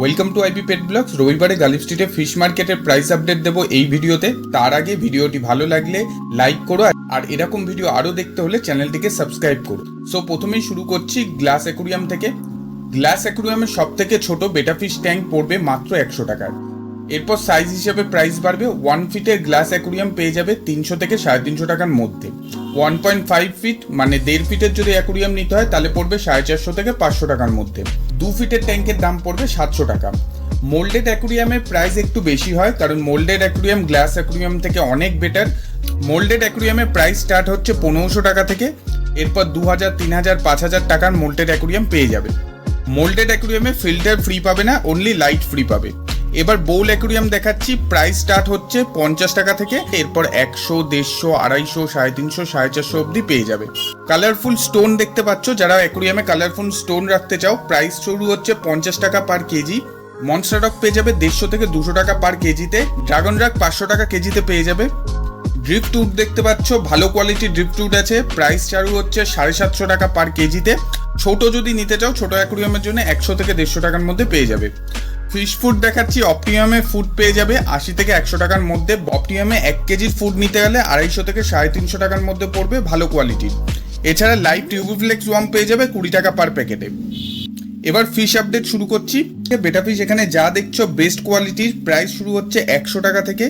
Welcome to IP pet blogs রবিবারে গালিব স্ট্রিটে fish মার্কেটের প্রাইস আপডেট দেবো এই ভিডিওতে। তার আগে ভিডিওটি ভালো লাগলে লাইক করো আর এরকম ভিডিও আরও দেখতে হলে চ্যানেলটিকে সাবস্ক্রাইব করো। সো প্রথমেই শুরু করছি গ্লাস অ্যাকুরিয়াম থেকে। গ্লাস অ্যাকুরিয়ামের সব থেকে ছোট বেটা ফিশ ট্যাঙ্ক পড়বে মাত্র একশো টাকার এরপর সাইজ হিসেবে প্রাইস বাড়বে ওয়ান ফিটের গ্লাস অ্যাকুরিয়াম পেয়ে যাবে তিনশো থেকে সাড়ে তিনশো টাকার মধ্যে। ওয়ান পয়েন্ট ফাইভ ফিট মানে দেড় ফিটের যদি অ্যাকুরিয়াম নিতে হয়, তাহলে পড়বে সাড়ে চারশো থেকে পাঁচশো টাকার মধ্যে। দু ফিটের ট্যাঙ্কের দাম পড়বে সাতশো টাকা। মোল্ডেড অ্যাকুরিয়ামের প্রাইস একটু বেশি হয়, কারণ মোল্ডেড অ্যাকুরিয়াম গ্লাস অ্যাকুরিয়াম থেকে অনেক বেটার মোল্ডেড অ্যাকুরিয়ামের প্রাইস স্টার্ট হচ্ছে পনেরোশো টাকা থেকে, এরপর দু হাজার, তিন হাজার, পাঁচ হাজার টাকার মোল্ডেড অ্যাকুরিয়াম পেয়ে যাবে। মোল্ডেড অ্যাকুরিয়ামে ফিল্টার ফ্রি পাবে না অনলি লাইট ফ্রি পাবে। এবার বোল অ্যাকুরিয়াম দেখাচ্ছি। প্রাইস স্টার্ট হচ্ছে পঞ্চাশ টাকা থেকে, এরপর একশো, দেড়শো, আড়াইশো, সাড়ে তিনশো, সাড়ে চারশো অবধি পেয়ে যাবে। কালারফুল স্টোন দেখতে পাচ্ছ, যারা অ্যাকুরিয়ামে কালারফুল স্টোন রাখতে চাও প্রাইস শুরু হচ্ছে পঞ্চাশ টাকা পার কেজি। মনস্টার ডক পেয়ে যাবে দেড়শো থেকে দুশো টাকা পার কেজিতে। ড্রাগন রাক পাঁচশো টাকা কেজিতে পেয়ে যাবে। ড্রিফট উড দেখতে পাচ্ছ, ভালো কোয়ালিটির ড্রিফট উড আছে। প্রাইস চালু হচ্ছে সাড়ে সাতশো টাকা পার কেজিতে। ছোট যদি নিতে চাও, ছোট অ্যাকুরিয়ামের জন্য একশো থেকে দেড়শো টাকার মধ্যে পেয়ে যাবে। ফিশ ফুড দেখাচ্ছি অপটিমামে ফুড পেয়ে যাবে আশি থেকে একশো টাকার মধ্যে। অপটিমামে এক কেজির ফুড নিতে গেলে আড়াইশো থেকে সাড়ে তিনশো টাকার মধ্যে পড়বে ভালো কোয়ালিটির এছাড়া লাইভ টিউবফ্লেক্স ওয়াম পেয়ে যাবে কুড়ি টাকা পার প্যাকেটে এবার ফিশ আপডেট শুরু করছি। বেটা ফিশ এখানে যা দেখছ বেস্ট কোয়ালিটির প্রাইস শুরু হচ্ছে একশো টাকা থেকে,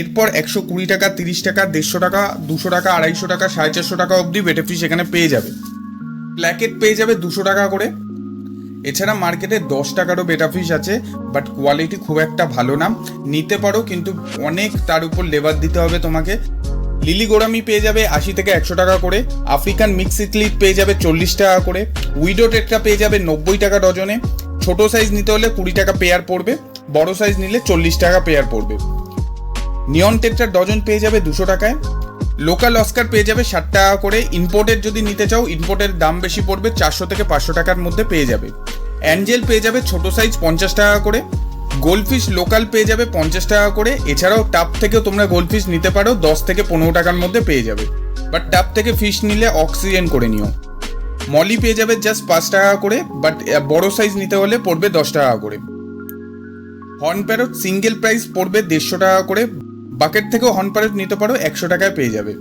এরপর একশো কুড়ি টাকা, তিরিশ টাকা, দেড়শো টাকা, দুশো টাকা, আড়াইশো টাকা, সাড়ে চারশো টাকা অবধি বেটা ফিশ এখানে পেয়ে যাবে। প্ল্যাকেট পেয়ে যাবে দুশো টাকা করে। এছাড়া মার্কেটে দশ টাকারও বেটা ফিশ আছে বাট কোয়ালিটি খুব একটা ভালো না। নিতে পারো, কিন্তু অনেক তার উপর লেবার দিতে হবে তোমাকে। লিলি গোড়ামি পেয়ে যাবে আশি থেকে একশো টাকা করে আফ্রিকান মিক্স ইকলিপ পেয়ে যাবে চল্লিশ টাকা করে উইডো টেটটা পেয়ে যাবে নব্বই টাকা ডজনে। ছোট সাইজ নিতে হলে কুড়ি টাকা পেয়ার পড়বে, বড় সাইজ নিলে চল্লিশ টাকা পেয়ার পড়বে। নিয়ন টেট্রার ডজন পেয়ে যাবে দুশো টাকায়। লোকাল অস্কার পেয়ে যাবে ষাট টাকা করে। ইম্পোর্টের যদি নিতে চাও, ইম্পোর্টের দাম বেশি পড়বে চারশো থেকে পাঁচশো টাকার মধ্যে পেয়ে যাবে। অ্যাঞ্জেল পেয়ে যাবে ছোট সাইজ পঞ্চাশ টাকা করে। গোল্ডফিশ লোকাল পেয়ে যাবে পঞ্চাশ টাকা করে। এছাড়াও টাপ থেকেও তোমরা গোল্ডফিশ নিতে পারো, দশ থেকে পনেরো টাকার মধ্যে পেয়ে যাবে। বাট টাপ থেকে ফিশ নিলে অক্সিজেন করে নিও। মলি পেয়ে যাবে জাস্ট পাঁচ টাকা করে, বাট বড় সাইজ নিতে হলে পড়বে দশ টাকা করে। হর্ন প্যারট সিঙ্গেল প্রাইস পড়বে দেড়শো টাকা করে। বাকেট থেকেও হর্ন প্যারট নিতে পারো, একশো টাকায় পেয়ে যাবে।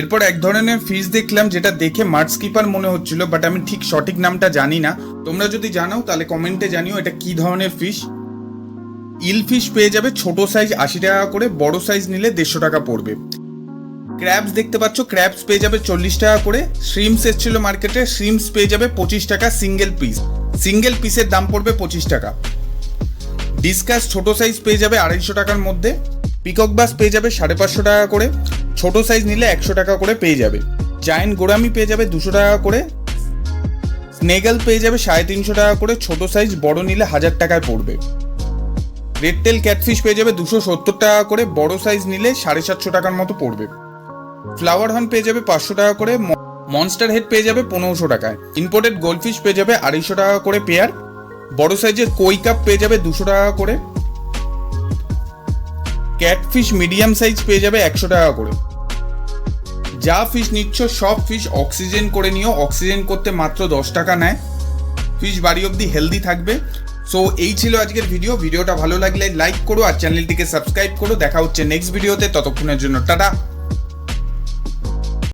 এরপর এক ধরনের ফিশ দেখলাম যেটা দেখে মার্চ স্কিপার মনে হচ্ছিল, বাট আমি ঠিক সঠিক নামটা জানি না। তোমরা যদি জানো তাহলে কমেন্টে জানিও এটা কি ধরনের ফিশ ইল ফিশ পেয়ে যাবে ছোট সাইজ আশি টাকা করে, বড় সাইজ নিলে দেড়শো টাকা পড়বে। ক্র্যাবস দেখতে পাচ্ছ, ক্র্যাবস পেয়ে যাবে চল্লিশ টাকা করে। শ্রিমস এসেছিল মার্কেটে, শ্রিমস পেয়ে যাবে পঁচিশ টাকা সিঙ্গেল পিস। সিঙ্গেল পিসের দাম পড়বে পঁচিশ টাকা। ডিসকাস ছোট সাইজ পেয়ে যাবে আড়াইশো টাকার মধ্যে। পিকক বাস পেয়ে যাবে সাড়ে পাঁচশো টাকা করে, ছোট সাইজ নিলে একশো টাকা করে পেয়ে যাবে। জায়েন্ট গোড়ামি পেয়ে যাবে দুশো টাকা করে স্নেগল পেয়ে যাবে সাড়ে তিনশো টাকা করে, ছোট সাইজ বড় নিলে হাজার টাকায় পড়বে। রেড টেল ক্যাটফিশ পেয়ে যাবে দুশো সত্তর টাকা করে, বড় সাইজ নিলে সাড়ে সাতশো টাকার মতো পড়বে। ফ্লাওয়ার হর্ন পেয়ে যাবে পাঁচশো টাকা করে মনস্টার হেড পেয়ে যাবে পনেরোশো টাকায়। ইম্পোর্টেড গোল্ডফিশ পেয়ে যাবে আড়াইশো টাকা করে পেয়ার বড় সাইজের কই কাপ পেয়ে যাবে দুশো টাকা করে। ক্যাটফিশ মিডিয়াম সাইজ পেয়ে যাবে একশো টাকা করে। যা ফিশ নিচ্ছ, সব ফিশ অক্সিজেন করে নিও। অক্সিজেন করতে মাত্র দশ টাকা নেয়। ফিশ বাড়ি অবধি হেলদি থাকবে। সো এই ছিল আজকের ভিডিও ভিডিওটা ভালো লাগলে লাইক করো আর চ্যানেলটিকে সাবস্ক্রাইব করো। দেখা হচ্ছে নেক্সট ভিডিওতে ততক্ষণের জন্য টাটা।